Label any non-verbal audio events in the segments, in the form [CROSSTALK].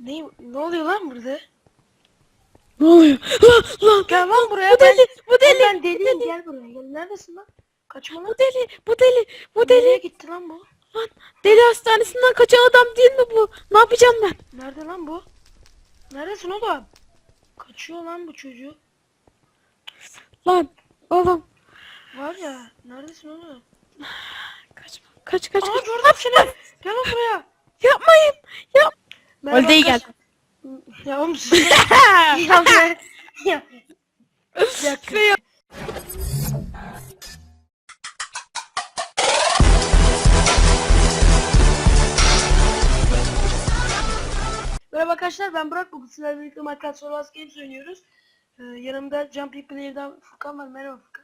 Ne, ne oluyor lan burada? Ne oluyor? Lan lan. Gel lan buraya. Bu deli, bu ben, deli, Ben deliyim gel buraya. Gel. Neredesin lan? Kaçma lan. Bu deli, bu deli, bu Nereye deli. gitti lan bu? Lan deli hastanesinden kaçan adam değil mi bu? Ne yapacağım ben? Nerede lan bu? Neredesin oğlum? Kaçıyor lan bu çocuk. Lan oğlum. Var ya. Neredesin oğlum? Kaçma. Kaç kaç Aa kaç. gördüm seni. Gel lan buraya. Yapmayın. Yap. Merhaba kaç- gel. Ya oğlum sus. ya be. Ya. Bir dakika. Merhaba arkadaşlar ben Burak bugün sizlerle birlikte Minecraft Survival Games oynuyoruz. Ee, yanımda Jumping Player'dan Furkan var. Merhaba Furkan.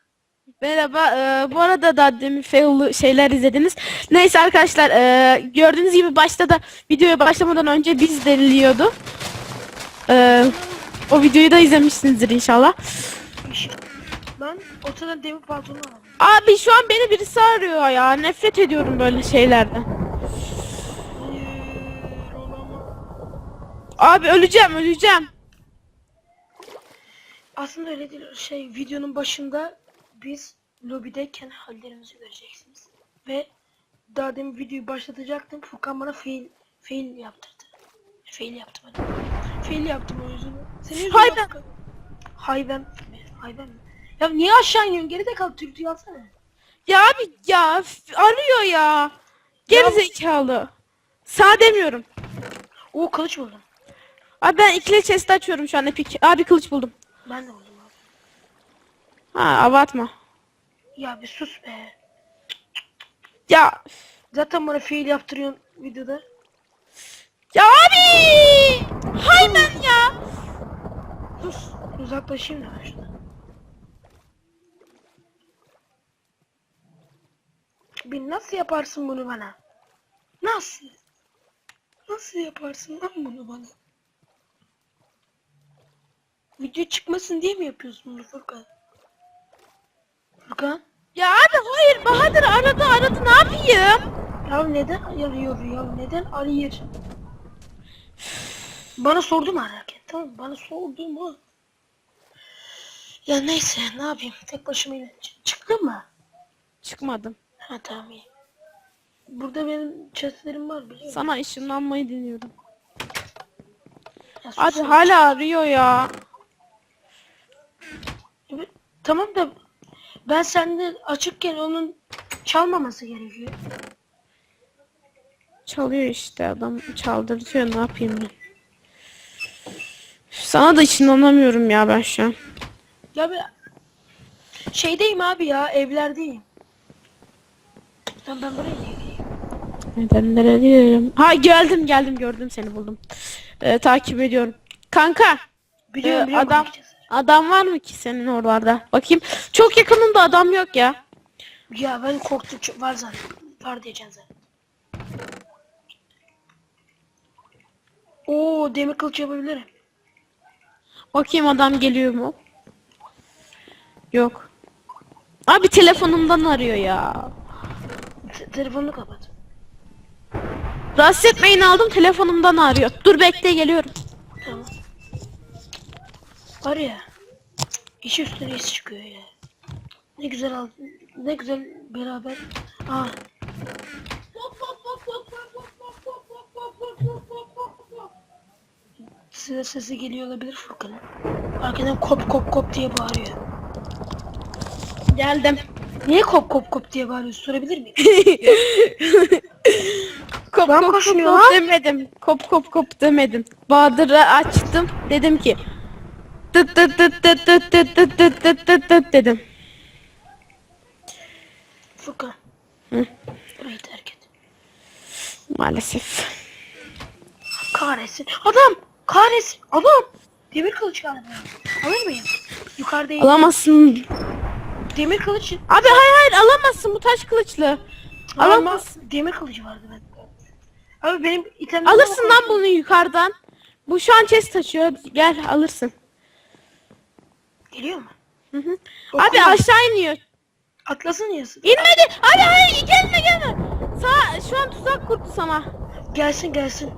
Merhaba. e, bu arada da demin fail şeyler izlediniz. Neyse arkadaşlar e, gördüğünüz gibi başta da videoya başlamadan önce biz deniliyordu. E, o videoyu da izlemişsinizdir inşallah. Ben ortadan demir pantolon aldım. Abi şu an beni birisi arıyor ya. Nefret ediyorum böyle şeylerden. Abi öleceğim öleceğim. Aslında öyle değil. Şey videonun başında biz lobideyken hallerimizi göreceksiniz. Ve daha demin videoyu başlatacaktım. Furkan bana fail, fail yaptırdı. Fail yaptım hadi. Fail yaptım o yüzden. Senin yüzünden Hayvan. Hayvan mi? Hayvan mı? Ya niye aşağı iniyorsun? Geride kal. Türk yazsana. Ya abi ya f- arıyor ya. Geri zekalı. Sağ demiyorum. Oo kılıç buldum. Abi ben ikili chest açıyorum şu an epik. Abi kılıç buldum. Ben de buldum. Ha abartma. Ya bir sus be. Ya Zaten bana fail yaptırıyorsun videoda. ya abi. Hayvan ya. Sus. Uzaklaşayım da ben şuradan. Bir nasıl yaparsın bunu bana? Nasıl? Nasıl yaparsın lan bunu bana? Video çıkmasın diye mi yapıyorsun bunu Furkan? Furkan? Ya abi hayır Bahadır aradı aradı ne yapayım? Ya neden arıyor ya? Neden arıyor? Bana sordu mu ararken? Tamam bana sordu mu? Ya neyse ne yapayım? Tek başıma Ç- çıktın mı? Çıkmadım. Ha tamam iyi. Burada benim chestlerim var biliyor musun? Sana ışınlanmayı deniyorum. Ya sus Abi sen. hala arıyor ya. Evet, Tamam da ben sende açıkken onun çalmaması gerekiyor. Çalıyor işte adam çaldırtıyor ne yapayım ben. Sana da ışınlanamıyorum ya ben şu an. Ya ben şeydeyim abi ya evlerdeyim. Tamam ben buraya geleyim? Neden nereliyim? Ha geldim geldim gördüm seni buldum. Ee, takip ediyorum. Kanka Biliyorum Ee, biliyorum. adam bakacağız. Adam var mı ki senin oralarda? Bakayım. Çok yakınında adam yok ya. Ya ben korktum çok var zaten. Var diyeceksin zaten. Oo demir kılıç yapabilirim. Bakayım adam geliyor mu? Yok. Abi telefonumdan arıyor ya. Te- telefonunu kapat. Rahatsız etmeyin aldım telefonumdan arıyor. Dur bekle geliyorum. Tamam. Var ya. İş üstüne iş çıkıyor ya. Ne güzel al. Ne güzel beraber. Aa. Size sesi geliyor olabilir Furkan'ın. Arkadan kop kop kop diye bağırıyor. Geldim. Niye kop kop kop diye bağırıyorsun sorabilir miyim? [LAUGHS] Kop Ben kop kop kop demedim. Kop kop kop demedim. Bahadır'ı açtım. Dedim ki tıt tıt tıt tıt tıt tıt tıt tıt tıt tıt tıt dedim. Furkan. Hı. Burayı terk et. Maalesef. Kahretsin. Adam! Kahretsin. Adam! Demir kılıç galiba. Alır mıyım? Yukarıdayım. Alamazsın. Demir kılıç. Abi hayır hayır alamazsın bu taş kılıçlı. Ama Alamazsın. demir kılıcı vardı ben. Abi benim itemlerim Alırsın lan bunu yukarıdan. Bu şu an chest taşıyor. Gel alırsın. Geliyor mu? Hı hı. Abi aşağı iniyor. Atlasın yasın. İnmedi. Hayır hayır gelme gelme. Sağ, şu an tuzak kurdu sana. Gelsin gelsin.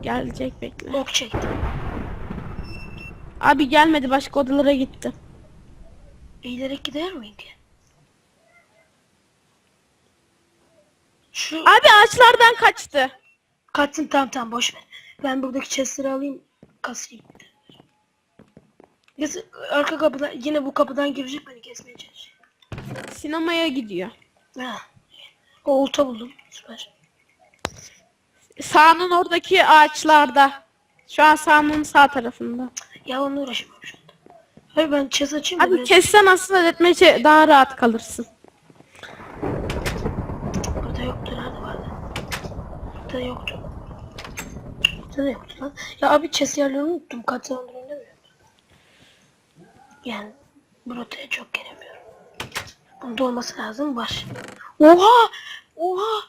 Gelecek bekle. Ok çekti. Abi gelmedi başka odalara gitti. Eğilerek gider miydi? Şu Abi ağaçlardan kaçtı. kaçsın tamam tamam boş ver. Ben buradaki chestleri alayım kasayım. Biz arka kapıdan yine bu kapıdan girecek beni kesmeye çalışacak. Sinemaya gidiyor. Ha. O olta buldum. Süper. Sağının oradaki ağaçlarda. Şu an sağının sağ tarafında. Ya onunla uğraşamam şu anda. Hayır ben chest açayım Abi biraz- kessen aslında etmece daha rahat kalırsın. Burada yoktu nerede vardı? Burada yoktu. Burada da yoktu lan. Ya abi chest yerlerini unuttum. Oynamıyorum. Yani bu rotaya çok gelemiyorum. Bunda olması lazım var. Oha! Oha!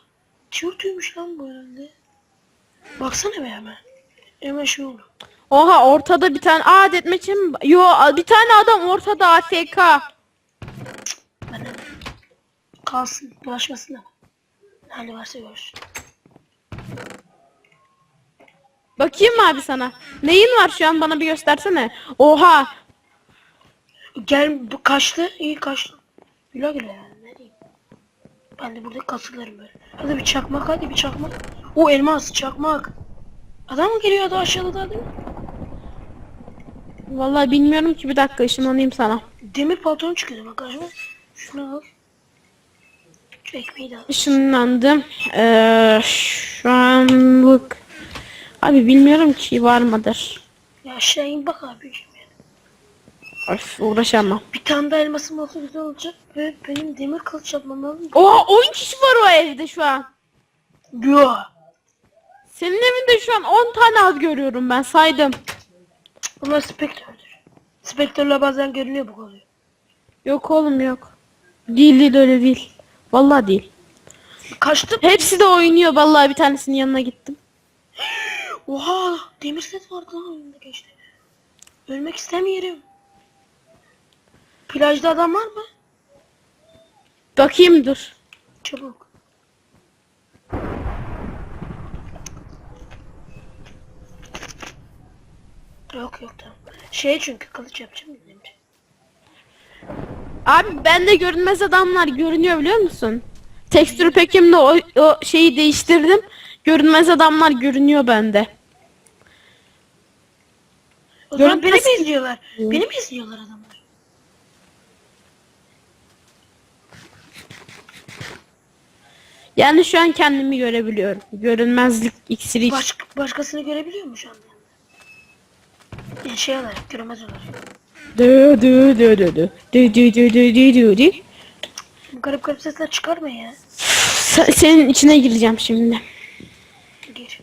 Tiyurtuymuş lan bu herhalde. Baksana bir hemen. Hemen şey oldu. Oha ortada bir tane aa detmeçe mi? Yo bir tane adam ortada AFK. De kalsın. Bulaşmasın ama. Hali varsa görsün. Bakayım mı abi sana? Neyin var şu an bana bir göstersene. Oha. Gel kaçtı. iyi kaçtı. Güle güle yani ne diyeyim. Ben de burada kasılırım böyle. Hadi bir çakmak hadi bir çakmak. O elmas çakmak. Adam mı geliyor da aşağıda da değil mi? Vallahi bilmiyorum ki bir dakika ışınlanayım sana. Demir pantolon çıkıyor bak karşıma. Şunu al. Şu ekmeği de al. Işınlandım. Ee, şu anlık. Abi bilmiyorum ki var mıdır. Ya aşağı in bak abi. Öf uğraşamam. Bir tane daha elmasım olsa güzel olacak. Ve benim demir kılıç yapmam lazım. Oha 10 kişi var o evde şu an. Yo. Senin evinde şu an 10 tane az görüyorum ben saydım. Bunlar spektörtür. Spektörle bazen görünüyor bu oluyor. Yok oğlum yok. Değil değil öyle değil. Vallahi değil. Kaçtım. Hepsi de oynuyor vallahi bir tanesinin yanına gittim. [GASPS] Oha demir set vardı lan oyunda geçti. Ölmek istemiyorum. Plajda adam var mı? Bakayım dur. Çabuk. Yok yok tamam. Şey çünkü kılıç yapacağım ya demir. Abi bende görünmez adamlar görünüyor biliyor musun? Tekstür pekimde o, o şeyi değiştirdim. Görünmez adamlar görünüyor bende. O zaman beni mi izliyorlar? Beni mi izliyorlar adamlar? Yani şu an kendimi görebiliyorum. Görünmezlik iksiri iç- Baş, başkasını görebiliyor mu şu anda? Yani şey olarak, göremez olarak. Dö dö dö dö dö. Dö dö dö dö dö dö dö. Bu garip garip sesler çıkarma ya. Se- Senin içine gireceğim şimdi. Gir.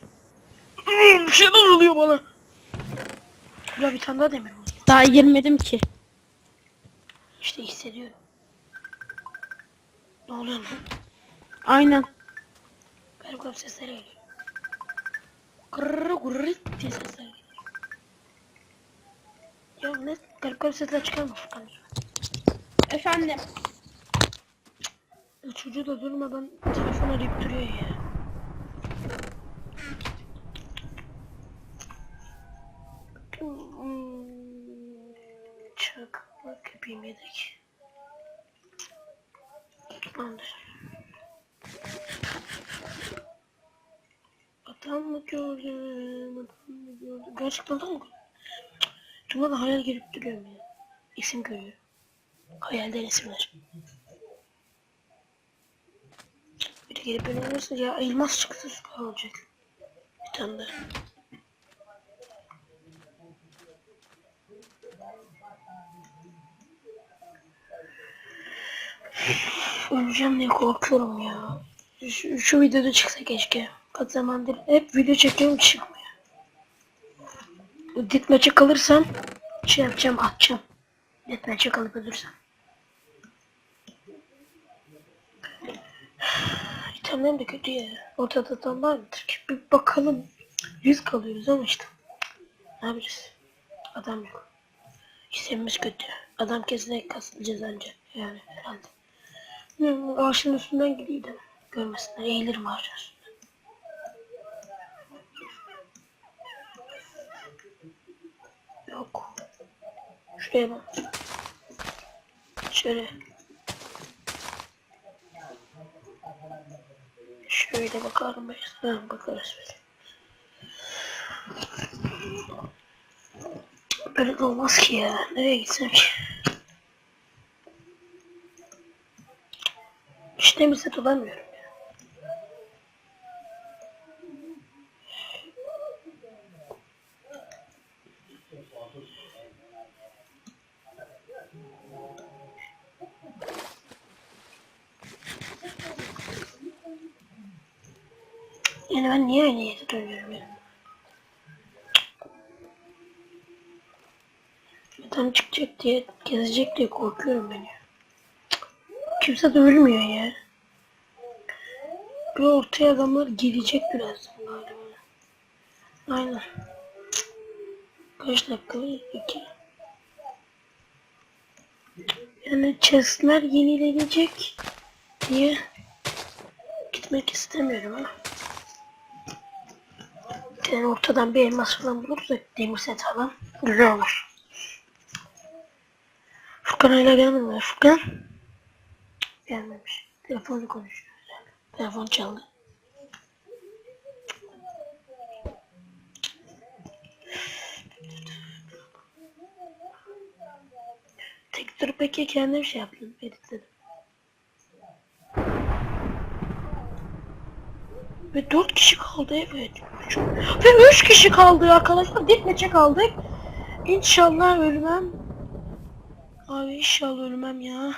Bir şeyler oluyor bana. Ya bir tane daha demir var. Daha girmedim ki. İşte hissediyorum. Ne oluyor lan? Aynen. Garip sesler geliyor. Kırrrr gurrrr diye sesler geliyor. Ya ne garip garip sesler çıkarma Furkan. Efendim. Çocuğu da durmadan telefon arayıp duruyor ya. Hmm, Çakmak yapayım yedek. Tamamdır. Adam mı gördüm? Adam mı adam mı? Cuma da hayal gelip duruyorum ya. İsim görüyorum. Hayalden isimler. Bir de gelip beni ya elmas çıktı süper olacak. Bir tane daha. Öleceğim diye korkuyorum ya. Şu, şu videoda çıksa keşke. Kaç zamandır hep video çekiyorum çıkmıyor. Ditmaç'a kalırsam şey yapacağım atacağım. Ditmaç'a kalıp ölürsem. [SIGHS] İtemlerim de kötü ya. Ortada adam var mıdır ki? Bir bakalım. Yüz kalıyoruz ama işte. Ne yapacağız? Adam yok. İşlemimiz kötü. Adam kesine kasılacağız anca. Yani herhalde. Hmm, ağaçın üstünden gideydim. Görmesinler. Eğilirim ağaçın üstünden. Şuraya bak. Şöyle. Şöyle bakalım be. Ha, bakarız biz. Böyle de olmaz ki ya. Nereye gitsem ki? İşte bir set Adam çıkacak diye, gezecek diye korkuyorum ben ya. Kimse de ölmüyor ya. Bir ortaya adamlar gelecek biraz galiba. Aynen. Kaç dakika? İki. Yani chestler yenilenecek diye gitmek istemiyorum ama. Yani ortadan bir elmas falan bulursak demir set falan güzel olur. Furkan hala gelmedi? Gelmemiş. Telefonu konuşuyor. Telefon çaldı. Tek dur peki kendim şey yaptım. Editledim. Ve 4 kişi kaldı evet. Üç- Ve 3 kişi kaldı arkadaşlar. Ditmeçe kaldık. İnşallah ölmem. Abi inşallah ölmem ya.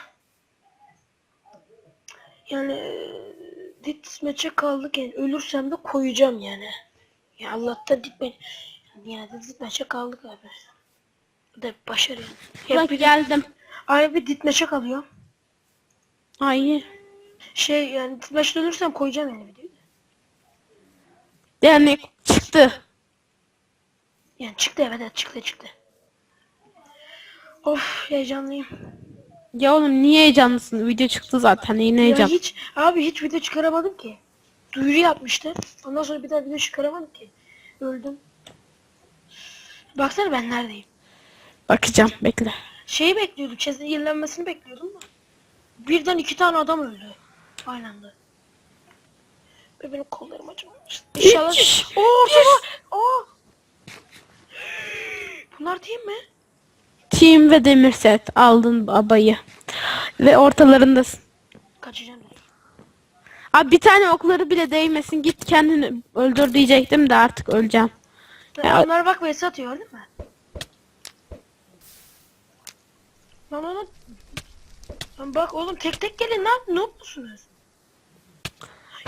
Yani eee, ditmeçe kaldık yani ölürsem de koyacağım yani. Ya Allah'tan ditme yani de ditmeçe kaldık abi. Bir başarı yani. Bak geldim. ay bir ditmeçe kalıyor. Ay. Şey yani ditmeçte ölürsem koyacağım yani videoyu. Yani çıktı. Yani çıktı evet, evet çıktı çıktı. Of heyecanlıyım. Ya oğlum niye heyecanlısın? Video çıktı zaten. Yine Ya heyecan. hiç abi hiç video çıkaramadım ki. Duyuru yapmıştı. Ondan sonra bir daha video çıkaramadım ki. Öldüm. Baksana ben neredeyim. Bakacağım bekle. Şeyi bekliyordum. Chest'in yenilenmesini bekliyordum da. Birden iki tane adam öldü. Aynı anda. Ve benim kollarım acımamış. İnşallah. Oo. Oo. Bunlar değil mi? Team ve demir set aldın babayı. Ve ortalarındasın. Kaçacağım. Abi bir tane okları bile değmesin. Git kendini öldür diyecektim de artık öleceğim. Ya- Onlar bak vs atıyor değil mi? Lan onu... Lan bak oğlum tek tek gelin lan. Ne yapıyorsunuz?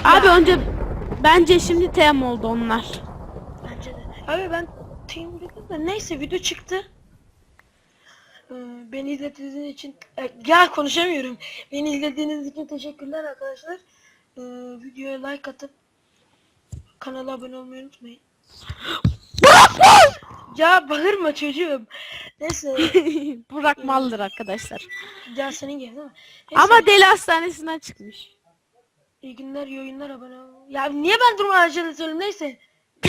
Abi önce bence şimdi tem oldu onlar. Bence de. Abi ben team dedim de neyse video çıktı. Ee, beni izlediğiniz için e, ya konuşamıyorum. Beni izlediğiniz için teşekkürler arkadaşlar. Ee, videoya like atıp kanala abone olmayı unutmayın. ya bağırma çocuğum. Neyse. [LAUGHS] Burak maldır arkadaşlar. ya senin gibi değil mi? Neyse, Ama deli hastanesinden çıkmış. iyi günler, iyi oyunlar abone ol. Ya niye ben durma harcını söylüyorum neyse. [LAUGHS]